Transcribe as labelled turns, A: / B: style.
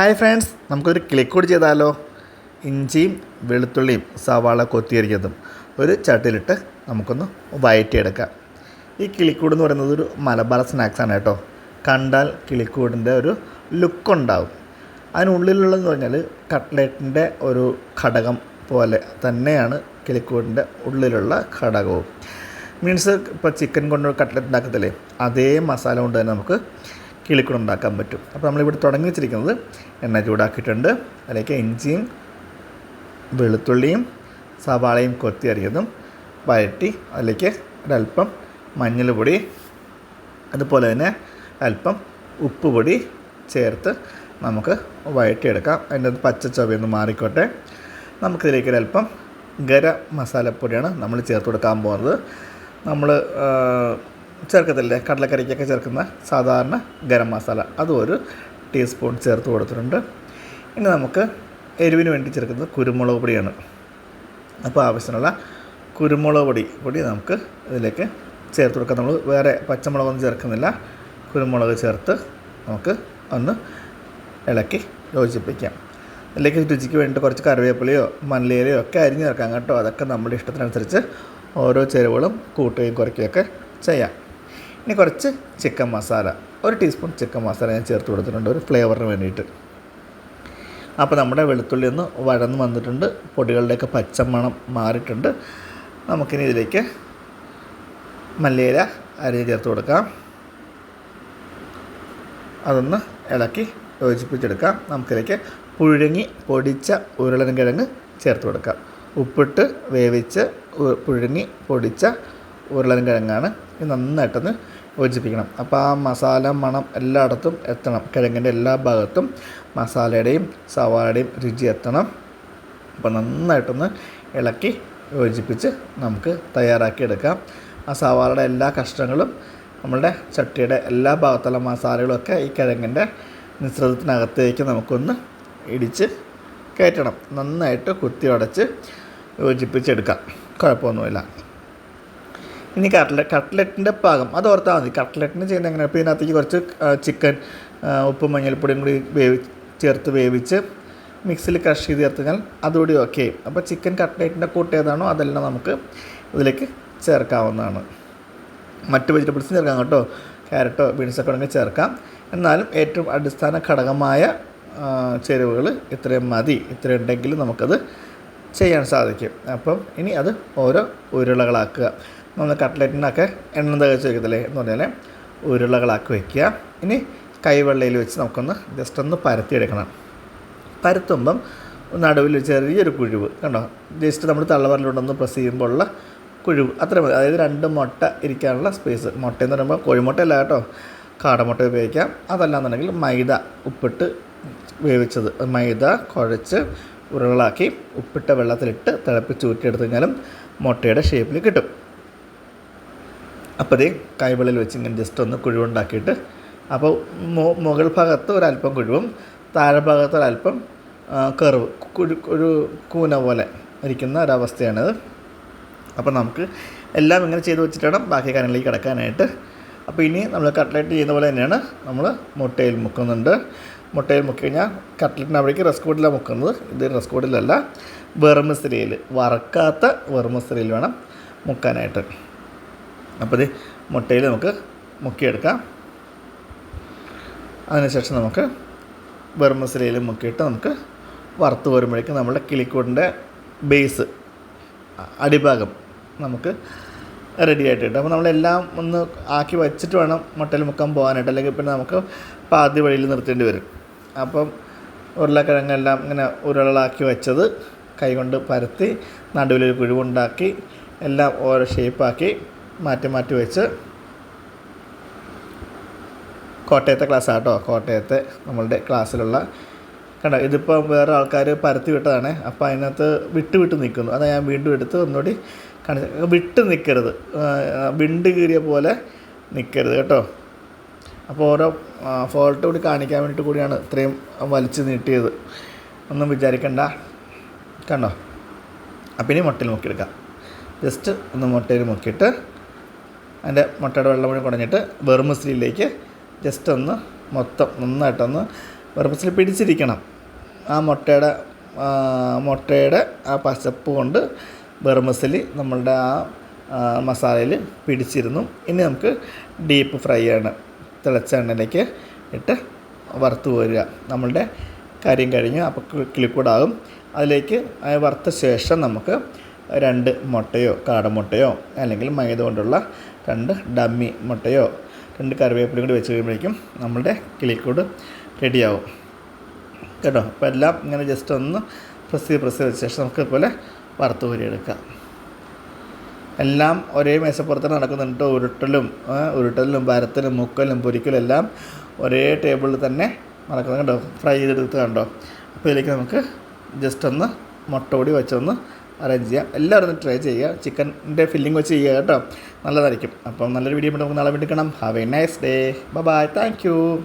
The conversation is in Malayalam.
A: ഹായ് ഫ്രണ്ട്സ് നമുക്കൊരു ക്ലിക്ക് കൂടി ചെയ്താലോ? ഇഞ്ചിയും വെളുത്തുള്ളിയും സവാള കൊത്തിയരിഞ്ഞതും ഒരു ചട്ടിലിട്ട് നമുക്കൊന്ന് വയറ്റിയെടുക്കാം. ഈ കിളിക്കൂട് എന്ന് പറയുന്നത് ഒരു മലബാർ സ്നാക്സാണ് കേട്ടോ. കണ്ടാൽ കിളിക്കൂടിന്റെ ഒരു ലുക്ക് ഉണ്ടാവും. അതിനുള്ളിലുള്ളതെന്ന് പറഞ്ഞാൽ കട്ട്ലേറ്റിന്റെ ഒരു ഘടകം പോലെ തന്നെയാണ് കിളിക്കൂടിന്റെ ഉള്ളിലുള്ള ഘടകവും. മീൻസ് ഇപ്പോൾ ചിക്കൻ കൊണ്ട് കട്ട്ലറ്റ് ഉണ്ടാക്കത്തില്ലേ? അതേ മസാല കൊണ്ട് തന്നെ നമുക്ക് കിളിക്കൂട് ഉണ്ടാക്കാൻ പറ്റും. അപ്പോൾ നമ്മളിവിടെ തുടങ്ങി വെച്ചിരിക്കുന്നത് എണ്ണ ചൂടാക്കിയിട്ടുണ്ട്. അതിലേക്ക് ഇഞ്ചിയും വെളുത്തുള്ളിയും സവാളയും കൊത്തി അരിഞ്ഞതും വഴറ്റി അതിലേക്ക് ഒരല്പം മഞ്ഞൾപ്പൊടി അതുപോലെ തന്നെ അല്പം ഉപ്പുപൊടി ചേർത്ത് നമുക്ക് വഴറ്റിയെടുക്കാം. അതിന്റെ പച്ച ചൊവയൊന്ന് മാറിക്കോട്ടെ. നമുക്കിതിലേക്ക് ഒരല്പം ഗരം മസാലപ്പൊടിയാണ് നമ്മൾ ചേർത്ത് കൊടുക്കാൻ പോകുന്നത്. നമ്മൾ ചേർക്കത്തില്ലേ? കടലക്കറിക്കൊക്കെ ചേർക്കുന്ന സാധാരണ ഗരം മസാല. അതും ഒരു ടീസ്പൂൺ ചേർത്ത് കൊടുത്തിട്ടുണ്ട്. ഇനി നമുക്ക് എരിവിന് വേണ്ടി ചേർക്കുന്നത് കുരുമുളക് പൊടിയാണ്. അപ്പോൾ ആവശ്യമുള്ള കുരുമുളക് പൊടി പൊടി നമുക്ക് ഇതിലേക്ക് ചേർത്ത് കൊടുക്കാം. നമ്മൾ വേറെ പച്ചമുളകൊന്നും ചേർക്കുന്നില്ല. കുരുമുളക് ചേർത്ത് നമുക്ക് ഒന്ന് ഇളക്കി യോജിപ്പിക്കാം. ഇതിലേക്ക് രുചിക്ക് വേണ്ടി കുറച്ച് കറിവേപ്പിലയോ മല്ലിയിലയോ ഒക്കെ അരിഞ്ഞ് ചേർക്കാം കേട്ടോ. അതൊക്കെ നമ്മുടെ ഇഷ്ടത്തിനനുസരിച്ച് ഓരോ ചേരുവകളും കൂട്ടുകയും കുറയ്ക്കുകയൊക്കെ ചെയ്യാം. ഇനി കുറച്ച് ചിക്കൻ മസാല. ഒരു ടീസ്പൂൺ ചിക്കൻ മസാല ഞാൻ ചേർത്ത് കൊടുത്തിട്ടുണ്ട് ഒരു ഫ്ലേവറിന് വേണ്ടിയിട്ട്. അപ്പോൾ നമ്മുടെ വെളുത്തുള്ളി ഒന്ന് വഴന്ന് വന്നിട്ടുണ്ട് പൊടികളുടെയൊക്കെ പച്ചമണം മാറിയിട്ടുണ്ട്. നമുക്കിനി ഇതിലേക്ക് മല്ലിയില അരിഞ്ഞ് ചേർത്ത് കൊടുക്കാം. അതൊന്ന് ഇളക്കി യോജിപ്പിച്ചെടുക്കാം. നമുക്കിതിലേക്ക് പുഴുങ്ങി പൊടിച്ച ഉരുളൻ കിഴങ്ങ് ചേർത്ത് കൊടുക്കാം. ഉപ്പിട്ട് വേവിച്ച് പുഴുങ്ങി പൊടിച്ച ഉരുളൻ കിഴങ്ങാണ് നന്നായിട്ടൊന്ന് യോജിപ്പിക്കണം. അപ്പോൾ ആ മസാല മണം എല്ലായിടത്തും എത്തണം. കിഴങ്ങിന്റെ എല്ലാ ഭാഗത്തും മസാലയുടെയും സവാളയുടെയും രുചി എത്തണം. അപ്പോൾ നന്നായിട്ടൊന്ന് ഇളക്കി യോജിപ്പിച്ച് നമുക്ക് തയ്യാറാക്കിയെടുക്കാം. ആ സവാളയുടെ എല്ലാ കഷ്ണങ്ങളും നമ്മളുടെ ചട്ടിയുടെ എല്ലാ ഭാഗത്തുള്ള മസാലകളൊക്കെ ഈ കിഴങ്ങിന്റെ മിശ്രിതത്തിനകത്തേക്ക് നമുക്കൊന്ന് ഇടിച്ച് കയറ്റണം. നന്നായിട്ട് കുത്തി ഉടച്ച് യോജിപ്പിച്ചെടുക്കാം. കുഴപ്പമൊന്നുമില്ല. ഇനി കട്ട്ലറ്റ് കട്ട്ലറ്റിന്റെ പാകം. അത് ഓർത്താൽ മതി. കട്ട്ലറ്റിന് ചെയ്യുന്ന എങ്ങനെ? അപ്പോൾ ഇതിനകത്തേക്ക് കുറച്ച് ചിക്കൻ ഉപ്പ് മഞ്ഞൾപ്പൊടിയും കൂടി വേവി ചേർത്ത് വേവിച്ച് മിക്സിയിൽ ക്രഷ് ചെയ്ത് ചേർത്ത് കഴിഞ്ഞാൽ അതുകൂടി ഓക്കെ അപ്പോൾ ചിക്കൻ കട്ട്ലറ്റിന്റെ കൂട്ട് ഏതാണോ അതെല്ലാം നമുക്ക് ഇതിലേക്ക് ചേർക്കാവുന്നതാണ്. മറ്റ് വെജിറ്റബിൾസും ചേർക്കാം കേട്ടോ. ക്യാരറ്റോ ബീൻസൊക്കെ ഉണ്ടെങ്കിൽ ചേർക്കാം. എന്നാലും ഏറ്റവും അടിസ്ഥാന ഘടകമായ ചേരുവകൾ ഇത്രയും മതി. ഇത്രയും ഉണ്ടെങ്കിൽ നമുക്കത് ചെയ്യാൻ സാധിക്കും. അപ്പം ഇനി അത് ഓരോ ഉരുളകളാക്കുക. നമ്മൾ കട്ട്ലറ്റിനൊക്കെ എണ്ണ തേച്ച് വയ്ക്കത്തില്ലേ എന്ന് പറഞ്ഞാൽ ഉരുളകളാക്കി വയ്ക്കുക ഇനി കൈവെള്ളയിൽ വെച്ച് നമുക്കൊന്ന് ജസ്റ്റ് ഒന്ന് പരത്തിയെടുക്കണം. പരത്തുമ്പം നടുവിൽ ചെറിയൊരു കുഴിവ് കണ്ടോ? ജസ്റ്റ് നമ്മൾ തള്ളവരലുകൊണ്ടൊന്ന് പ്രസ് ചെയ്യുമ്പോഴുള്ള കുഴിവ്. അത്ര മതി. അതായത് രണ്ട് മുട്ട ഇരിക്കാനുള്ള സ്പേസ് മുട്ട എന്ന് പറയുമ്പോൾ കോഴിമുട്ടയല്ല കേട്ടോ. കാടമുട്ട ഉപയോഗിക്കാം. അതല്ലാന്നുണ്ടെങ്കിൽ മൈദ ഉപ്പിട്ട് വേവിച്ചത്. മൈദ കുഴച്ച് ഉരുളാക്കി ഉപ്പിട്ട വെള്ളത്തിലിട്ട് തിളപ്പിച്ച് ഊറ്റിയെടുത്ത് കഴിഞ്ഞാലും മുട്ടയുടെ ഷേപ്പിൽ കിട്ടും. അപ്പോൾ ഇതേ കൈവെള്ളിൽ വെച്ച് ഇങ്ങനെ ജസ്റ്റ് ഒന്ന് കുഴിവുണ്ടാക്കിയിട്ട് അപ്പോൾ മുകൾ ഭാഗത്ത് ഒരല്പം കുഴിവും താഴെ ഭാഗത്ത് ഒരല്പം കർവ് കുഴി ഒരു കൂന പോലെ ഇരിക്കുന്ന ഒരവസ്ഥയാണിത്. അപ്പോൾ നമുക്ക് എല്ലാം ഇങ്ങനെ ചെയ്ത് വെച്ചിട്ട് ബാക്കി കാര്യങ്ങളിലേക്ക് കിടക്കാനായിട്ട്. അപ്പോൾ ഇനി നമ്മൾ കട്ട്ലറ്റ് ചെയ്യുന്ന പോലെ തന്നെയാണ് നമ്മൾ മുട്ടയിൽ മുക്കുന്നുണ്ട്. മുട്ടയിൽ മുക്കി കഴിഞ്ഞാൽ കട്ട്ലറ്റിന് അവിടേക്ക് റെസ്കോഡിലാണ് മുക്കുന്നത്. ഇത് റെസ്കോഡിലല്ല വെറുമസ്തിരിയിൽ വറക്കാത്ത വെറുമസ്തിരിയിൽ വേണം മുക്കാനായിട്ട്. അപ്പോൾ ഇത് മുട്ടയിൽ നമുക്ക് മുക്കിയെടുക്കാം. അതിനുശേഷം നമുക്ക് വെറുമസിലയിൽ മുക്കിയിട്ട് നമുക്ക് വറുത്ത് വരുമ്പോഴേക്കും നമ്മുടെ കിളിക്കൂടിന്റെ ബേസ് അടിഭാഗം നമുക്ക് റെഡി ആയിട്ട് കിട്ടും അപ്പോൾ നമ്മളെല്ലാം ഒന്ന് ആക്കി വെച്ചിട്ട് വേണം മുട്ടയിൽ മുക്കാൻ പോകാനായിട്ട്. അല്ലെങ്കിൽ പിന്നെ നമുക്ക് പാതി വഴിയിൽ നിർത്തേണ്ടി വരും. അപ്പം ഉരുളക്കിഴങ്ങെല്ലാം ഇങ്ങനെ ഉരുളാക്കി വെച്ചത് കൈകൊണ്ട് പരത്തി നടുവിലൊരു കുഴിവുണ്ടാക്കി എല്ലാം ഓരോ ഷേപ്പാക്കി മാറ്റി മാറ്റി വെച്ച് കോട്ടയത്തെ ക്ലാസ് ആട്ടോ. കോട്ടയത്തെ നമ്മളുടെ ക്ലാസ്സിലുള്ള കണ്ടോ ഇതിപ്പോൾ വേറെ ആൾക്കാർ പരത്തി വിട്ടതാണ്. അപ്പോൾ അതിനകത്ത് വിട്ട് വിട്ട് നിൽക്കുന്നു. അതാണ് ഞാൻ വീണ്ടും എടുത്ത് ഒന്നുകൂടി കാണിച്ച വിട്ട് നിൽക്കരുത് വിണ്ട് കീറിയ പോലെ നിൽക്കരുത് കേട്ടോ. അപ്പോൾ ഓരോ ഫോൾട്ട് കൂടി കാണിക്കാൻ വേണ്ടിയിട്ട് കൂടിയാണ് ഇത്രയും വലിച്ച് നീട്ടിയത്. ഒന്നും വിചാരിക്കണ്ട. കണ്ടോ? അപ്പം ഇനി മുട്ടയിൽ മുക്കിയെടുക്കാം. ജസ്റ്റ് ഒന്ന് മുട്ടയിൽ മുക്കിയിട്ട് അതിന്റെ മുട്ടയുടെ വെള്ളം കൂടി കുടഞ്ഞിട്ട് വെറുമസ്ലിയിലേക്ക് ജസ്റ്റ് ഒന്ന് മൊത്തം നന്നായിട്ടൊന്ന് ബർമസിൽ പിടിച്ചിരിക്കണം. ആ മുട്ടയുടെ മുട്ടയുടെ ആ പശപ്പ് കൊണ്ട് ബർമസിൽ നമ്മളുടെ ആ മസാലയിൽ പിടിച്ചിരുന്നു. ഇനി നമുക്ക് ഡീപ്പ് ഫ്രൈ ആണ്. തിളച്ച എണ്ണയിലേക്ക് ഇട്ട് വറുത്ത് പോരുക നമ്മളുടെ കാര്യം കഴിഞ്ഞ് അപ്പോൾ കിളിക്കൂടാകും. അതിലേക്ക് അത് വറുത്ത ശേഷം നമുക്ക് രണ്ട് മുട്ടയോ കാടമുട്ടയോ അല്ലെങ്കിൽ മൈദ കൊണ്ടുള്ള രണ്ട് ഡമ്മി മുട്ടയോ രണ്ട് കറിവേപ്പിലും കൂടി വെച്ച് കഴിയുമ്പോഴേക്കും നമ്മളുടെ കിളിക്കൂട് റെഡിയാവും. കേട്ടോ? അപ്പോൾ എല്ലാം ഇങ്ങനെ ജസ്റ്റ് ഒന്ന് പ്രസ് ചെയ്ത് പ്രസ് ചെയ്ത് വെച്ച ശേഷം നമുക്ക് ഇതുപോലെ വറുത്ത് കോരിയെടുക്കാം എല്ലാം ഒരേ മേശപ്പുറത്ത് നടക്കുന്നുണ്ട് ഉരുട്ടലും ഉരുട്ടലും വരത്തലും മുക്കലും പൊരിക്കലും എല്ലാം ഒരേ ടേബിളിൽ തന്നെ നടക്കുന്നത് കണ്ടോ ഫ്രൈ ചെയ്തെടുത്ത് കണ്ടോ? അപ്പോൾ ഇതിലേക്ക് നമുക്ക് ജസ്റ്റ് ഒന്ന് മുട്ട കൂടി വെച്ചൊന്ന് അറേഞ്ച് ചെയ്യാം. എല്ലാവരും ഒന്ന് ട്രൈ ചെയ്യുക. ചിക്കന്റെ ഫില്ലിംഗ് വെച്ച് ചെയ്യുക കേട്ടോ. നല്ലതായിരിക്കും. അപ്പം നല്ലൊരു വീഡിയോ നമുക്ക് നാളെ വീണ്ടും കാണാം. Have a nice day bye thank you